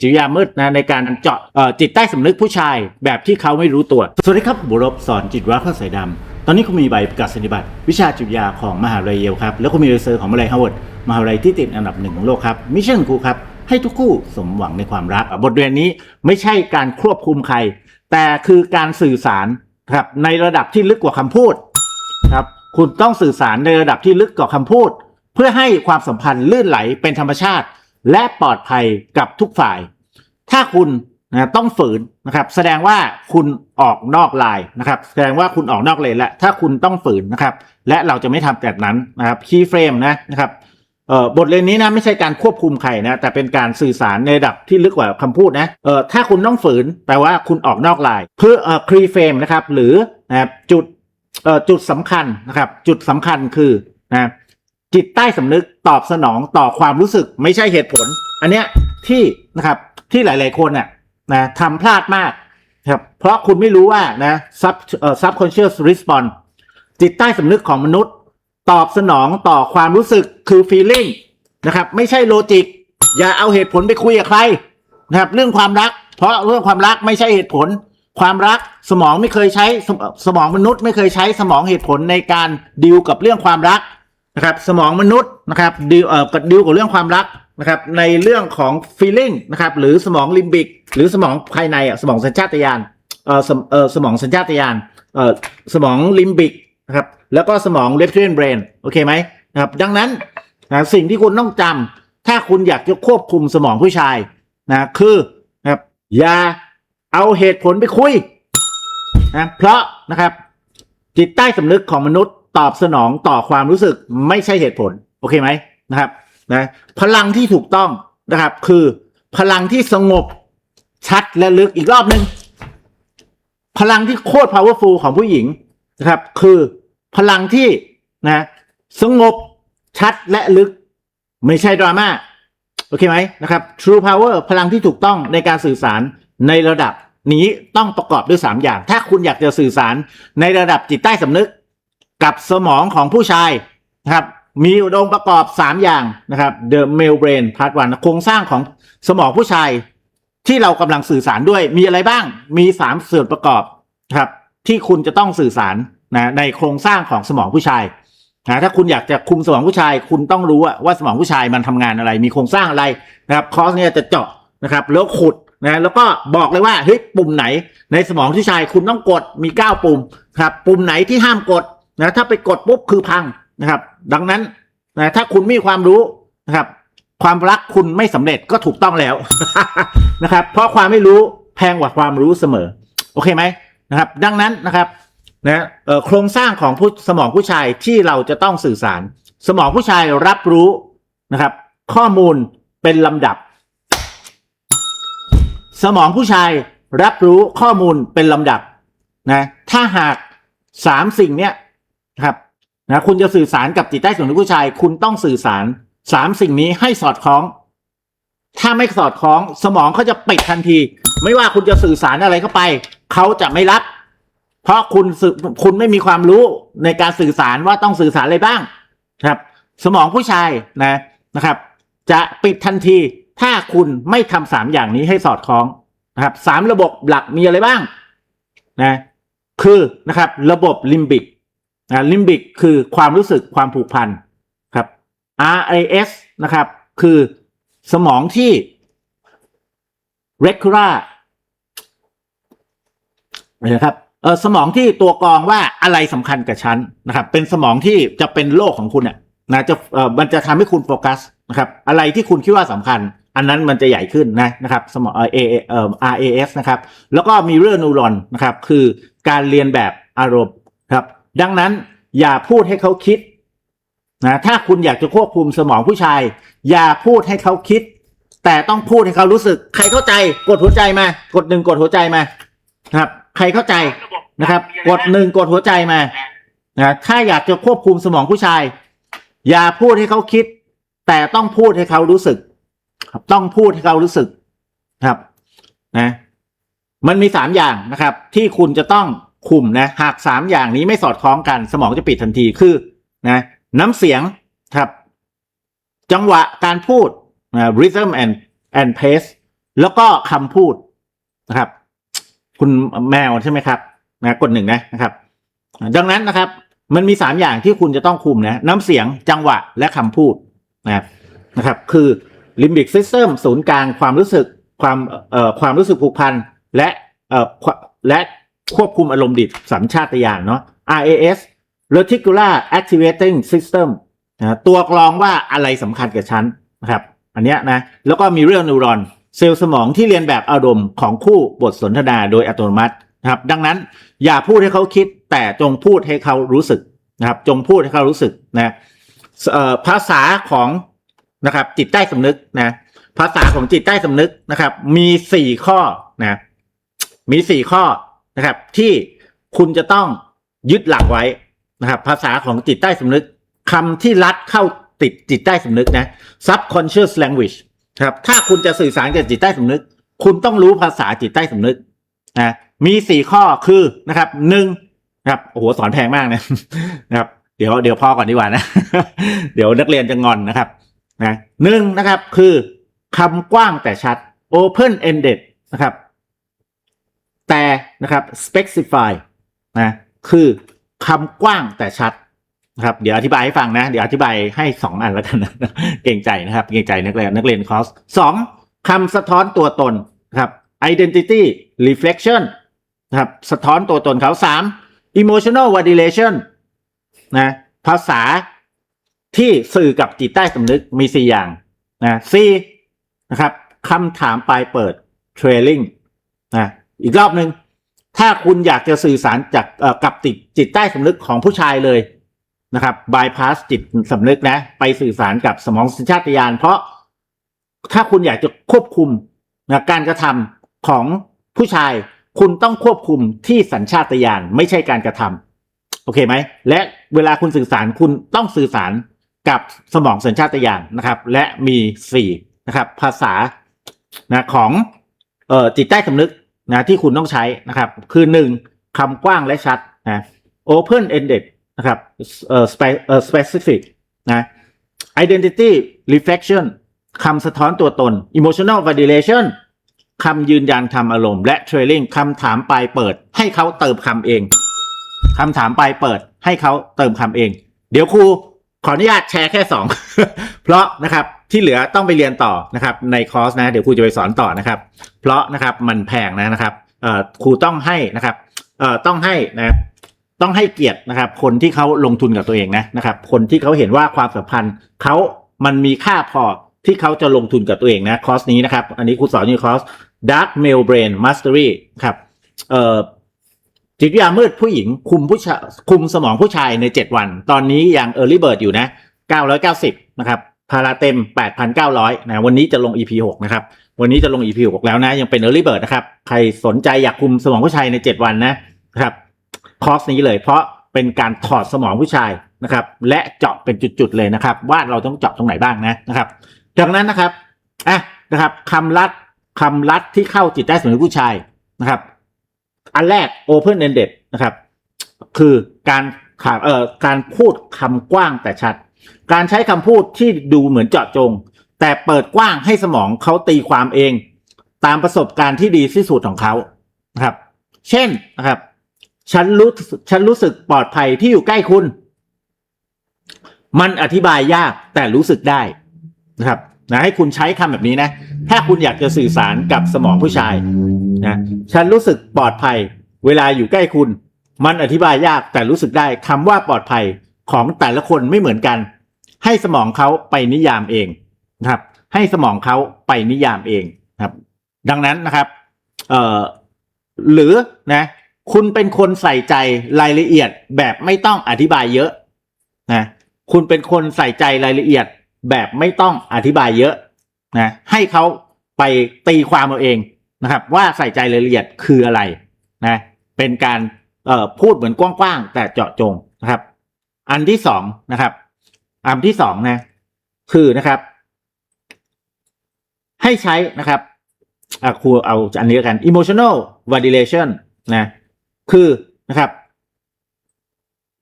จิตวิทยามืดนะในการเจาะจิตใต้สำนึกผู้ชายแบบที่เขาไม่รู้ตัว สวัสดีครับบุรบสอนจิตวิทยาสายดำ ตอนนี้คุณมีใบประกาศนียบัตรวิชาจิตวิทยาของมหาวิทยาลัยเยลครับ แล้วคุณมีเรเซอร์ของมหาวิทยาลัยฮาร์วาร์ดมหาวิทยาลัยที่ติดอันดับหนึ่งของโลกครับ มิชชั่นครูครับ ให้ทุกคู่สมหวังในความรัก บทเรียนนี้ไม่ใช่การควบคุมใคร แต่คือการสื่อสารครับในระดับที่ลึกกว่าคำพูดครับคุณต้องสื่อสารในระดับที่ลึกกว่าคำพูด เพื่อให้ความสัมพันธ์ลื่นไหลเป็นธรรมชาติ และปลอดภัยกับทุกฝ่าย ถ้าคุณนะต้องฝืนนะครับ แสดงว่าคุณออกนอกลายนะครับ แสดงว่าคุณออกนอกเลนและถ้าคุณต้องฝืนนะครับ และเราจะไม่ทำแบบนั้นนะครับคีย์เฟรมนะนะครับเอ่อบทเรียนนี้นะไม่ใช่การควบคุมใครนะแต่เป็นการสื่อสารในระดับที่ลึกกว่าคำพูดนะเอ่อถ้าคุณต้องฝืนแปลว่าคุณออกนอกลายเพื่อเอ่อคีย์เฟรมนะครับหรือนะจุดเอ่อจุดสำคัญนะครับ จุดสำคัญคือนะ จิตใต้สำนึกตอบสนองต่อความรู้สึกไม่ใช่เหตุผล อันเนี้ยที่นะครับที่หลาย ๆ คนน่ะนะทำพลาดมากครับเพราะคุณไม่รู้ว่านะ sub เอ่อ subconscious response จิตใต้สำนึกของมนุษย์ ตอบสนองต่อความรู้สึกคือ feeling นะครับ ไม่ใช่โลจิก อย่าเอาเหตุผลไปคุยกับใครนะครับ เรื่องความรัก เพราะเรื่องความรักไม่ใช่เหตุผล ความรักสมองไม่เคยใช้สมองมนุษย์ไม่เคยใช้สมองเหตุผลในการดีลกับเรื่องความรัก นะครับสมองมนุษย์นะครับดีลเอ่อกับดีลกับเรื่องความรักนะครับในเรื่องของ feeling นะครับหรือสมองลิมบิก หรือสมองภายในอะสมองสัญชาตญาณเอ่อสมเอ่อสมองสัญชาตญาณเอ่อสมองลิมบิกนะครับแล้วก็สมอง reptilian brain โอเคไหมนะครับดังนั้นนะสิ่งที่คุณต้องจำถ้าคุณอยากจะควบคุมสมองผู้ชายนะคือนะครับอย่าเอาเหตุผลไปคุยนะเพราะนะครับจิตใต้สำนึกของมนุษย์ ตอบสนองต่อความรู้สึกไม่ใช่เหตุผล โอเคไหมนะครับนะพลังที่ถูกต้องนะครับ คือพลังที่สงบชัดและลึกอีกรอบหนึ่งพลังที่โคตร powerful ของผู้หญิงนะครับ คือพลังที่นะสงบชัดและลึก ไม่ใช่ดราม่าโอเคไหมนะครับ True Power พลังที่ถูกต้องในการสื่อสารในระดับนี้ต้องประกอบด้วย 3 อย่าง ถ้าคุณอยากจะสื่อสารในระดับจิตใต้สำนึก กับสมองของผู้ชายนะครับ มีองค์ประกอบ 3 อย่างนะครับ The Male Brain Part 1โครงสร้างของสมองผู้ชาย ที่เรากำลังสื่อสารด้วยมีอะไรบ้างมี 3 ส่วนประกอบนะครับ ที่คุณจะต้องสื่อสารนะในโครงสร้างของสมองผู้ชายนะถ้าคุณอยากจะคุมสมองผู้ชาย คุณต้องรู้ว่าสมองผู้ชายมันทำงานอะไร มีโครงสร้างอะไรนะครับคอร์สเนี่ยจะเจาะนะครับแล้วขุดนะแล้วก็บอกเลยว่าเฮ้ยปุ่มไหนในสมองผู้ชายคุณต้องกดมี 9 ปุ่มครับปุ่มไหนที่ห้ามกด นะถ้าไปกดปุ๊บคือพังนะครับ ดังนั้นนะถ้าคุณมีความรู้นะครับ ความรักคุณไม่สำเร็จก็ถูกต้องแล้วนะครับ เพราะความไม่รู้แพงกว่าความรู้เสมอ โอเคไหมนะครับ ดังนั้นนะครับนะโครงสร้างของผู้สมองผู้ชายที่เราจะต้องสื่อสาร สมองผู้ชายรับรู้นะครับ ข้อมูลเป็นลำดับ สมองผู้ชายรับรู้ข้อมูลเป็นลำดับนะถ้าหากสามสิ่งเนี้ย ครับนะคุณจะสื่อสารกับจิตใต้สำนึกผู้ชาย คุณต้องสื่อสารสามสิ่งนี้ให้สอดคล้อง ถ้าไม่สอดคล้อง สมองเขาจะปิดทันที ไม่ว่าคุณจะสื่อสารอะไรเข้าไป เขาจะไม่รับ เพราะคุณสื่อคุณไม่มีความรู้ในการสื่อสารว่าต้องสื่อสารอะไรบ้างครับ สมองผู้ชายนะนะครับ จะปิดทันที ถ้าคุณไม่ทำสามอย่างนี้ให้สอดคล้องนะครับสามระบบหลักมีอะไรบ้างนะคือนะครับ ระบบลิมบิก นะลิมบิกคือความรู้สึกความผูกพันครับ RAS นะครับ คือสมองที่ recura นะครับเออสมองที่ตัวกรองว่าอะไรสำคัญกับฉันนะครับ เป็นสมองที่จะเป็นโลกของคุณอะนะจะเออมันจะทำให้คุณโฟกัสนะครับ อะไรที่คุณคิดว่าสำคัญ อันนั้นมันจะใหญ่ขึ้นนะนะครับสมองเออเออ RAS นะครับ แล้วก็มีเรื่องนูรอนนะครับ คือการเรียนแบบอารมณ์ครับ ดังนั้นอย่าพูดให้เขาคิดนะถ้าคุณอยากจะควบคุมสมองผู้ชาย อย่าพูดให้เขาคิด แต่ต้องพูดให้เขารู้สึก ใครเข้าใจกดหัวใจมา กดหนึ่งกดหัวใจมาครับ ใครเข้าใจนะครับ กดหนึ่งกดหัวใจมานะถ้าอยากจะควบคุมสมองผู้ชาย อย่าพูดให้เขาคิด แต่ต้องพูดให้เขารู้สึก ครับต้องพูดให้เขารู้สึกครับนะ มันมีสามอย่างนะครับ ที่คุณจะต้อง คุมนะหากสามอย่างนี้ไม่สอดคล้องกัน สมองจะปิดทันทีคือนะน้ำเสียงครับ จังหวะการพูดนะ rhythm and and pace แล้วก็คำพูดนะครับ คุณแมวใช่ไหมครับนะกดหนึ่งนะนะครับ ดังนั้นนะครับ มันมีสามอย่างที่คุณจะต้องคุมนะน้ำเสียงจังหวะและคำพูดนะครับนะครับ คือ limbic system ศูนย์กลางความรู้สึกความเอ่อความรู้สึกผูกพันและเอ่อและ ควบคุมอารมณ์ดิบสัญชาตญาณเนาะ RAS reticular activating system นะตัวกรองว่าอะไรสำคัญกับฉันนะครับ อันเนี้ยนะ แล้วก็มีเรื่องนิวรอน เซลล์สมองที่เรียนแบบอารมณ์ของคู่บทสนทนาโดยอัตโนมัตินะครับ ดังนั้นอย่าพูดให้เขาคิด แต่จงพูดให้เขารู้สึกนะครับ จงพูดให้เขารู้สึกนะภาษาของนะครับจิตใต้สำนึกนะ ภาษาของจิตใต้สำนึกนะครับ มีสี่ข้อนะ มีสี่ข้อ นะครับ ที่คุณจะต้องยึดหลักไว้นะครับ ภาษาของจิตใต้สำนึกคำที่รัดเข้าติดจิตใต้สำนึกนะ subconscious language ครับถ้าคุณจะสื่อสารกับจิตใต้สำนึก คุณต้องรู้ภาษาจิตใต้สำนึกนะมีสี่ข้อคือนะครับหนึ่งนะครับโอ้โหสอนแพงมากนะนะครับ เดี๋ยวเดี๋ยวพอก่อนดีกว่านะ เดี๋ยวนักเรียนจะงอนนะครับนะหนึ่งนะครับคือคำกว้างแต่ชัด open ended นะครับ แต่นะครับ specify นะคือคำกว้างแต่ชัดนะครับเดี๋ยวอธิบายให้ฟังนะ เดี๋ยวอธิบายให้สองอันแล้วกันนะเก่งใจนะครับ เก่งใจนักเรียนนักเรียนคอร์สสองคำสะท้อนตัวตนนะครับ identity reflection นะครับสะท้อนตัวตนเขาสาม emotional validation นะภาษาที่สื่อกับจิตใต้สำนึกมีสี่อย่างนะสี่นะครับคำถามปลายเปิด trailing นะ อีกรอบหนึ่งถ้าคุณอยากจะสื่อสารจากกับจิตจิตใต้สำนึกของผู้ชายเลยนะครับ bypass จิตสำนึกนะ ไปสื่อสารกับสมองสัญชาตญาณเพราะถ้าคุณอยากจะควบคุมนะการกระทำของผู้ชาย คุณต้องควบคุมที่สัญชาตญาณไม่ใช่การกระทำโอเคไหม และเวลาคุณสื่อสารคุณต้องสื่อสารกับสมองสัญชาตญาณนะครับ และมีสี่นะครับ ภาษานะของออจิตใต้สำนึก นะที่คุณต้องใช้นะครับ คือหนึ่งคำกว้างและชัดนะ open ended นะครับเอ่อ specific นะ identity reflection คำสะท้อนตัวตน emotional validation คำยืนยันทำอารมณ์ และ trailing คำถามปลายเปิด ให้เขาเติมคำเองคำถามปลายเปิด ให้เขาเติมคำเอง เดี๋ยวครูขออนุญาตแชร์แค่สองเพราะนะครับ ที่เหลือต้องไปเรียนต่อนะครับในคอร์สนะเดี๋ยวครูจะไปสอนต่อนะครับ เพราะนะครับมันแพงนะนะครับครูต้องให้นะครับต้องให้นะต้องให้เกียรตินะครับ คนที่เขาลงทุนกับตัวเองนะนะครับ คนที่เขาเห็นว่าความสัมพันธ์เขามันมีค่าพอที่เขาจะลงทุนกับตัวเองนะคอร์สนี้นะครับ อันนี้ครูสอนอยู่คอร์ส Dark Male Brain Mastery ครับเอ่อจิตวิทยามืดผู้หญิงคุมผู้ชายคุมสมองผู้ชายใน 7 วัน ตอนนี้ยัง Early Bird อยู่นะ 990 นะครับ พาราเต็ม 8,900 นะวันนี้จะลง EP 6 นะครับ วันนี้จะลง EP 6 แล้วนะ ยังเป็น Early Bird นะครับ ใครสนใจอยากคุมสมองผู้ชายใน 7 วันนะครับคอร์สนี้เลยเพราะเป็นการถอดสมองผู้ชายนะครับและเจาะเป็นจุดๆเลยนะครับ ว่าเราต้องเจาะตรงไหนบ้างนะนะครับดังนั้นนะครับอะนะครับคำลัดคำลัดที่เข้าจิตใต้สำนึกผู้ชายนะครับ อันแรก open ended นะครับ คือการถาเอ่อการพูดคำกว้างแต่ชัด การใช้คำพูดที่ดูเหมือนเจาะจง แต่เปิดกว้างให้สมองเขาตีความเอง ตามประสบการณ์ที่ดีที่สุดของเขานะครับ เช่นนะครับ ฉันรู้ฉันรู้สึกปลอดภัยที่อยู่ใกล้คุณ มันอธิบายยากแต่รู้สึกได้นะครับนะให้คุณใช้คำแบบนี้นะ ถ้าคุณอยากจะสื่อสารกับสมองผู้ชายนะฉันรู้สึกปลอดภัย เวลาอยู่ใกล้คุณ มันอธิบายยากแต่รู้สึกได้คำว่าปลอดภัย ของแต่ละคนไม่เหมือนกัน ให้สมองเขาไปนิยามเองนะครับ ให้สมองเขาไปนิยามเองนะครับ ดังนั้นนะครับเอ่อหรือนะคุณเป็นคนใส่ใจรายละเอียดแบบไม่ต้องอธิบายเยอะนะคุณเป็นคนใส่ใจรายละเอียดแบบไม่ต้องอธิบายเยอะนะให้เขาไปตีความเอาเองนะครับ ว่าใส่ใจรายละเอียดคืออะไรนะเป็นการเอ่อพูดเหมือนกว้างๆแต่เจาะจงนะครับ อันที่สองนะครับอันที่สองนะ คือนะครับ ให้ใช้นะครับอะครูเอาอันนี้แล้วกัน emotional validation นะ คือนะครับ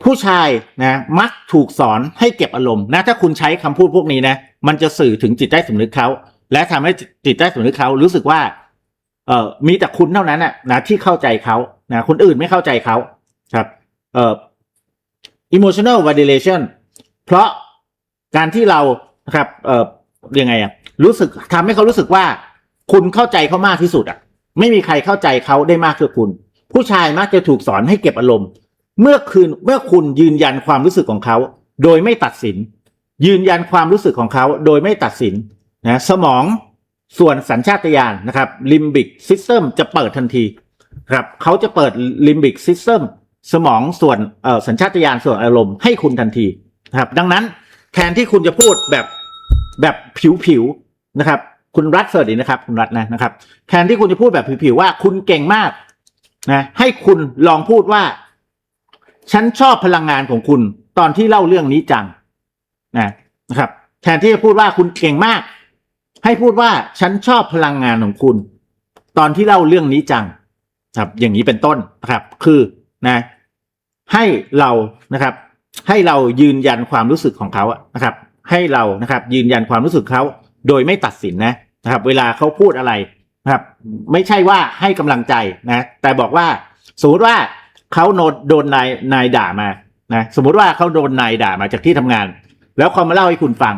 ผู้ชายนะ มักถูกสอนให้เก็บอารมณ์นะถ้าคุณใช้คำพูดพวกนี้นะ มันจะสื่อถึงจิตใต้สำนึกเขา และทำให้จิตใต้สำนึกเขารู้สึกว่าเอ่อมีแต่คุณเท่านั้นนะนะที่เข้าใจเขานะคนอื่นไม่เข้าใจเขาครับ เอ่อ emotional validation เพราะการที่เรานะครับเอ่อยังไงอะรู้สึกทำให้เขารู้สึกว่า คุณเข้าใจเขามากที่สุดอะไม่มีใครเข้าใจเขาได้มากเท่าคุณ ผู้ชายมักจะถูกสอนให้เก็บอารมณ์ เมื่อคืนเมื่อคุณยืนยันความรู้สึกของเขา โดยไม่ตัดสิน ยืนยันความรู้สึกของเขาโดยไม่ตัดสินนะสมองส่วนสัญชาตญาณนะครับ limbic system จะเปิดทันทีครับเขาจะเปิด limbic system สม สมองส่วนสัญชาตญาณส่วนอารมณ์ให้คุณทันทีนะครับ ดังนั้นแทนที่คุณจะพูดแบบแบบผิวๆนะครับ คุณรัฐสวัสดีนะครับ คุณรัฐนะนะครับ แทนที่คุณจะพูดแบบผิวๆว่าคุณเก่งมากนะให้คุณลองพูดว่า ฉันชอบพลังงานของคุณตอนที่เล่าเรื่องนี้จังนะนะครับ แทนที่จะพูดว่าคุณเก่งมาก ให้พูดว่าฉันชอบพลังงานของคุณ ตอนที่เล่าเรื่องนี้จัง ครับ อย่างนี้เป็นต้นนะครับ คือ นะให้เรานะครับ ให้เรายืนยันความรู้สึกของเขาอะนะครับ ให้เรานะครับยืนยันความรู้สึกเขาโดยไม่ตัดสินนะนะครับ เวลาเขาพูดอะไรนะครับ ไม่ใช่ว่าให้กำลังใจนะแต่บอกว่าสมมติว่าเขาโดนโดนนายนายด่ามานะสมมติว่าเขาโดนนายด่ามาจากที่ทำงาน แล้วเขามาเล่าให้คุณฟัง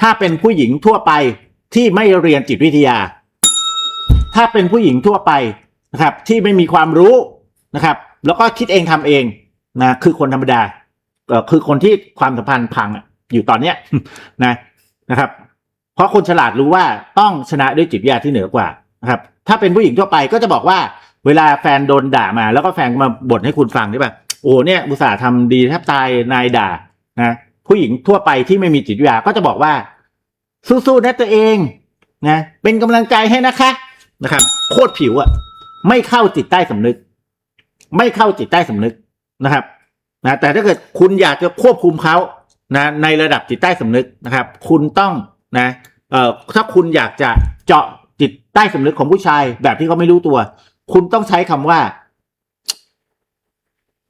ถ้าเป็นผู้หญิงทั่วไปที่ไม่เรียนจิตวิทยา ถ้าเป็นผู้หญิงทั่วไปนะครับ ที่ไม่มีความรู้นะครับ แล้วก็คิดเองทำเองนะคือคนธรรมดาเอ่อคือคนที่ความสัมพันธ์พังอยู่ตอนเนี้ยนะนะครับ เพราะคนฉลาดรู้ว่าต้องชนะด้วยจิตวิทยาที่เหนือกว่านะครับ ถ้าเป็นผู้หญิงทั่วไปก็จะบอกว่า เวลาแฟนโดนด่ามา แล้วก็แฟนมาบ่นให้คุณฟังใช่ปะโอ้เนี่ยอุตส่าห์ทำดีแทบตายนายด่านะผู้หญิงทั่วไปที่ไม่มีจิตวิทยาก็จะบอกว่า สู้ๆนะตัวเองนะเป็นกำลังใจให้นะคะนะครับ โคตรผิวอะไม่เข้าจิตใต้สำนึก ไม่เข้าจิตใต้สำนึกนะครับนะแต่ถ้าเกิดคุณอยากจะควบคุมเขานะในระดับจิตใต้สำนึกนะครับ คุณต้องนะเอ่อถ้าคุณอยากจะเจาะจิตใต้สำนึกของผู้ชาย แบบที่เขาไม่รู้ตัว คุณต้องใช้คำว่า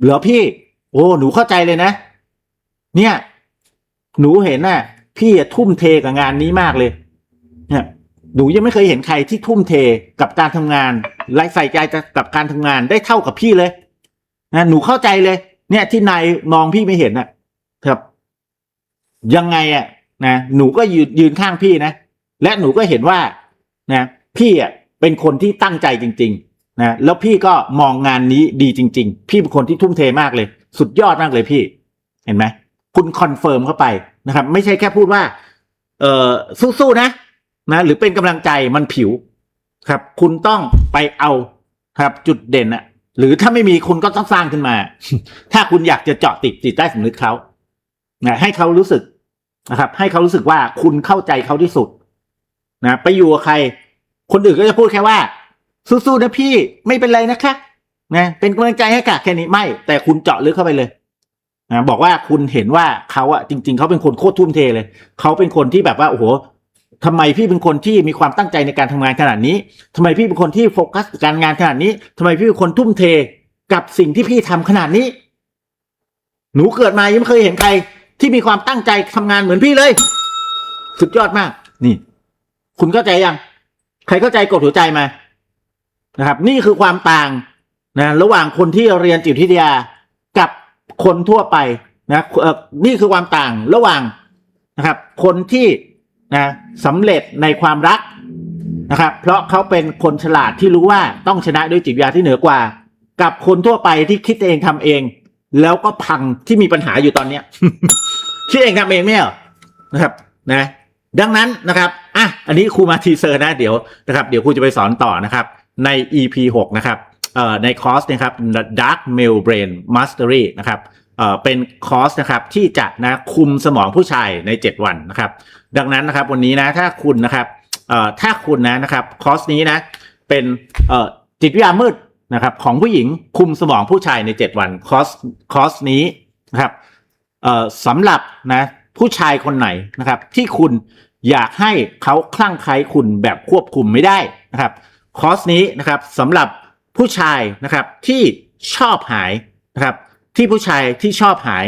เหรอพี่ โอ้หนูเข้าใจเลยนะ เนี่ย หนูเห็นน่ะ พี่ทุ่มเทกับงานนี้มากเลย หนูยังไม่เคยเห็นใครที่ทุ่มเทกับการทำงานและใส่ใจกับการทำงานได้เท่ากับพี่เลยนะหนูเข้าใจเลย เนี่ยที่นายมองพี่ไม่เห็นนะครับ ยังไงอะนะหนูก็ยืนยืนข้างพี่นะและหนูก็เห็นว่านะพี่อะเป็นคนที่ตั้งใจจริง ๆนะแล้วพี่ก็มองงานนี้ดีจริง ๆ พี่เป็นคนที่ทุ่มเทมากเลย สุดยอดมากเลยพี่ เห็นไหมคุณคอนเฟิร์มเข้าไปนะครับ ไม่ใช่แค่พูดว่า เออสู้ๆนะ นะหรือเป็นกำลังใจมันผิวครับ คุณต้องไปเอาครับจุดเด่นอะหรือถ้าไม่มีคุณก็ต้องสร้างขึ้นมา ถ้าคุณอยากจะเจาะติดจิตใต้สำนึกเขานะให้เขารู้สึกนะครับ ให้เขารู้สึกว่าคุณเข้าใจเขาที่สุดนะไปอยู่กับใคร คนอื่นก็จะพูดแค่ว่า สู้ๆนะพี่ไม่เป็นไรนะคะนะเป็นกำลังใจให้กะแค่นี้ไม่ แต่คุณเจาะลึกเข้าไปเลยนะบอกว่าคุณเห็นว่าเขาอะจริง ๆเขาเป็นคนโคตรทุ่มเทเลย เขาเป็นคนที่แบบว่าโอ้โห ทำไมพี่เป็นคนที่มีความตั้งใจในการทำงานขนาดนี้ทำไมพี่เป็นคนที่โฟกัสการงานขนาดนี้ทำไมพี่เป็นคนทุ่มเทกับสิ่งที่พี่ทำขนาดนี้ หนูเกิดมายังไม่เคยเห็นใคร ที่มีความตั้งใจทำงานเหมือนพี่เลย สุดยอดมาก นี่ คุณเข้าใจยัง ใครเข้าใจกดหัวใจมานะครับ นี่คือความต่างนะระหว่างคนที่เรียนจิตวิทยากับคนทั่วไปนะเออนี่คือความต่างระหว่างนะครับ คนที่ นะสำเร็จในความรักนะครับ เพราะเขาเป็นคนฉลาดที่รู้ว่าต้องชนะด้วยจิตวิทยาที่เหนือกว่า กับคนทั่วไปที่คิดเองทำเอง แล้วก็พังที่มีปัญหาอยู่ตอนเนี้ยคิดเองทำเองไม่เหรอนะครับนะ ดังนั้นนะครับอะอันนี้ครูมาทีเซอร์นะเดี๋ยวนะครับ เดี๋ยวครูจะไปสอนต่อนะครับ ใน EP 6นะครับเอ่อในคอร์สนะครับ Dark Male Brain Mastery นะครับเอ่อเป็นคอร์สนะครับที่จะนะคุมสมองผู้ชายใน 7 วันนะครับ ดังนั้นนะครับวันนี้นะถ้าคุณนะครับเอ่อถ้าคุณนะนะครับคอร์สนี้นะเป็นเอ่อจิตวิทยามืดนะครับของผู้หญิงคุมสมองผู้ชายใน 7 วันคอร์สคอร์สนี้นะครับเอ่อสำหรับนะผู้ชายคนไหนนะครับ ที่คุณอยากให้เขาคลั่งไคล้คุณแบบควบคุมไม่ได้นะครับคอร์สนี้นะครับสำหรับผู้ชายนะครับที่ชอบหายนะครับที่ผู้ชายที่ชอบหาย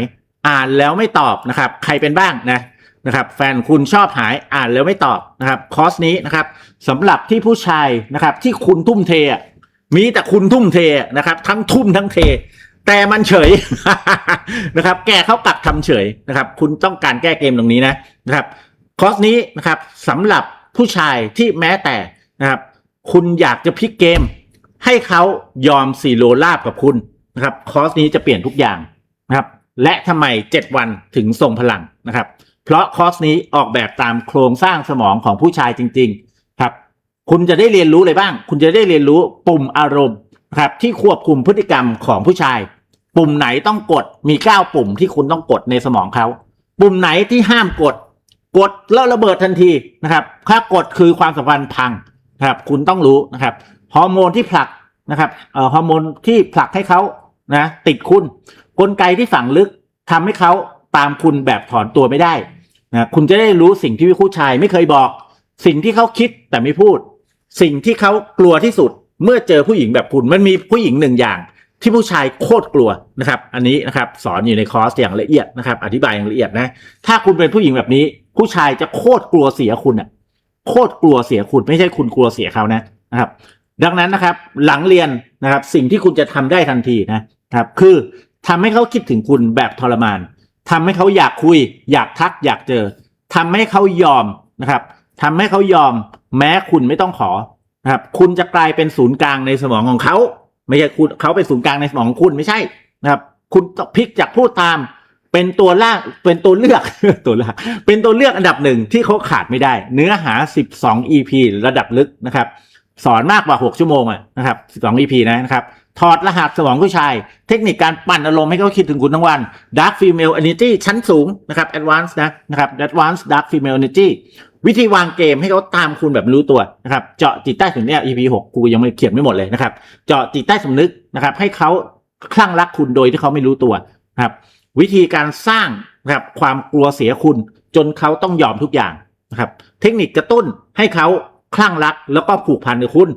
อ่านแล้วไม่ตอบนะครับ ใครเป็นบ้างนะ นะครับแฟนคุณชอบหายอ่านแล้วไม่ตอบนะครับคอร์สนี้นะครับสำหรับที่ผู้ชายนะครับที่คุณทุ่มเทมีแต่คุณทุ่มเทนะครับทั้งทุ่มทั้งเท แต่มันเฉยนะครับแกเขากลับทำเฉยนะครับคุณต้องการแก้เกมตรงนี้นะนะครับคอร์สนี้นะครับสำหรับผู้ชายที่แม้แต่นะครับคุณอยากจะพลิกเกม ให้เขายอมสีโลลาบกับคุณนะครับคอร์สนี้จะเปลี่ยนทุกอย่างนะครับและทำไม 7 วันถึงทรงพลังนะครับ เพราะคอร์สนี้ออกแบบตามโครงสร้างสมองของผู้ชายจริง ๆ ครับ คุณจะได้เรียนรู้อะไรบ้าง คุณจะได้เรียนรู้ปุ่มอารมณ์ครับที่ควบคุมพฤติกรรมของผู้ชาย ปุ่มไหนต้องกดมี 9 ปุ่มที่คุณต้องกดในสมองเขาปุ่มไหนที่ห้ามกด กดแล้วระเบิดทันทีนะครับถ้ากดคือความสัมพันธ์พังนะครับคุณต้องรู้นะครับฮอร์โมนที่ผลักนะครับเอ่อฮอร์โมนที่ผลักให้เขานะติดคุณ กลไกที่ฝังลึกทำให้เขาตามคุณแบบถอนตัวไม่ได้ นะคุณจะได้รู้สิ่งที่ผู้ชายไม่เคยบอก สิ่งที่เขาคิดแต่ไม่พูด สิ่งที่เขากลัวที่สุด เมื่อเจอผู้หญิงแบบคุณมันมีผู้หญิงหนึ่งอย่าง ที่ผู้ชายโคตรกลัวนะครับ อันนี้นะครับสอนอยู่ในคอร์สอย่างละเอียดนะครับ อธิบายอย่างละเอียดนะ ถ้าคุณเป็นผู้หญิงแบบนี้ ผู้ชายจะโคตรกลัวเสียคุณอะโคตรกลัวเสียคุณไม่ใช่คุณกลัวเสียเขานะนะครับ ดังนั้นนะครับ หลังเรียนนะครับ สิ่งที่คุณจะทำได้ทันทีนะครับ คือทำให้เขาคิดถึงคุณแบบทรมาน ทำให้เขาอยากคุย อยากทักอยากเจอทำให้เขายอมนะครับทำให้เขายอม แม้คุณไม่ต้องขอนะครับ คุณจะกลายเป็นศูนย์กลางในสมองของเขาไม่ใช่คุณเขาเป็นศูนย์กลางในสมองของคุณไม่ใช่นะครับ คุณต้องพลิกจากพูดตาม เป็นตัวล่างเป็นตัวเลือกตัวล่างเป็นตัวเลือกอันดับหนึ่งที่เขาขาดไม่ได้ เนื้อหา 12 EP ระดับลึกนะครับ สอนมากกว่า 6 ชั่วโมงอะนะครับ 12 EP นะครับ ถอดรหัสสมองผู้ชาย เทคนิคการปั่นอารมณ์ให้เขาคิดถึงคุณทั้งวัน Dark Female Energy ชั้นสูงนะครับ Advanced นะนะครับ Advanced Dark Female Energy วิธีวางเกมให้เขาตามคุณแบบรู้ตัวนะครับ เจาะจิตใต้สำนึกเนี่ย EP 6กูยังไม่เขียนไม่หมดเลยนะครับ เจาะจิตใต้สำนึกนะครับ ให้เขาคลั่งรักคุณโดยที่เขาไม่รู้ตัวนะครับ วิธีการสร้างนะครับความกลัวเสียคุณ จนเขาต้องยอมทุกอย่างนะครับ เทคนิคกระตุ้นให้เขาคลั่งรักแล้วก็ผูกพันกับคุณ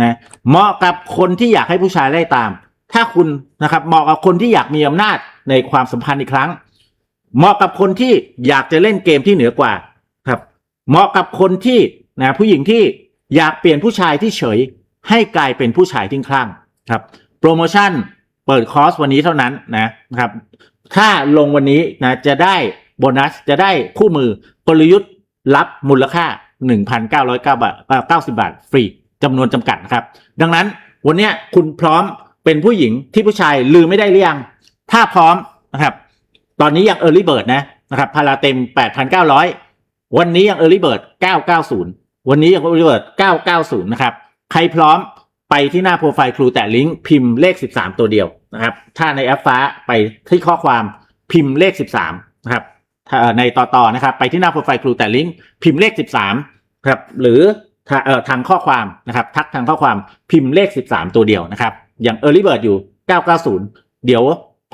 นะเหมาะกับคนที่อยากให้ผู้ชายไล่ตาม ถ้าคุณนะครับเหมาะกับคนที่อยากมีอำนาจในความสัมพันธ์อีกครั้ง เหมาะกับคนที่อยากจะเล่นเกมที่เหนือกว่าครับ เหมาะกับคนที่นะผู้หญิงที่อยากเปลี่ยนผู้ชายที่เฉยให้กลายเป็นผู้ชายที่คลั่งครับ โปรโมชั่นเปิดคอร์สวันนี้เท่านั้นนะครับ ถ้าลงวันนี้นะจะได้โบนัสจะได้คู่มือกลยุทธ์รับมูลค่า 1,909บาท90 บาทฟรี จำนวนจำกัดนะครับ ดังนั้นวันนี้คุณพร้อมเป็นผู้หญิงที่ผู้ชายลืมไม่ได้หรือยัง ถ้าพร้อมนะครับ ตอนนี้ยัง Early Bird นะนะครับพาราเต็ม 8,900 วันนี้ยัง Early Bird 990 วันนี้ยัง Early Bird 990 นะครับ ใครพร้อมไปที่หน้าโปรไฟล์ครูแต่ลิงก์พิมพ์เลข 13 ตัวเดียวนะครับ ถ้าในแอปฟ้าไปที่ข้อความพิมพ์เลข 13 นะครับในต่อต่อนะครับ ไปที่หน้าโปรไฟล์ครูแต่ลิงก์พิมพ์เลข 13 ครับ หรือ เอ่อทางข้อความนะครับ ทักทางข้อความพิมพ์เลข 13 ตัวเดียวนะครับ อย่าง Early Bird อยู่ 990 เดี๋ยว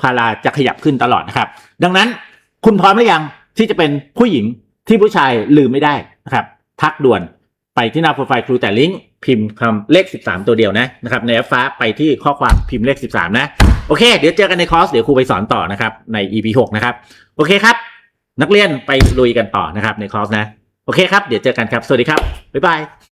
พาราจะขยับขึ้นตลอดนะครับ ดังนั้นคุณพร้อมหรือยังที่จะเป็นผู้หญิงที่ผู้ชายลืมไม่ได้นะครับทักด่วนไปที่หน้าโปรไฟล์ครูแต่ลิงก์พิมพ์คำเลข 13 ตัวเดียวนะนะครับในแอปฟ้าไปที่ข้อความพิมพ์เลข 13 นะ โอเค เดี๋ยวเจอกันในคอร์สเดี๋ยวครูไปสอนต่อนะครับใน EP 6 นะครับ โอเคครับ นักเรียนไปลุยกันต่อนะครับในคอร์สนะ โอเคครับ เดี๋ยวเจอกันครับ สวัสดีครับ บ๊ายบาย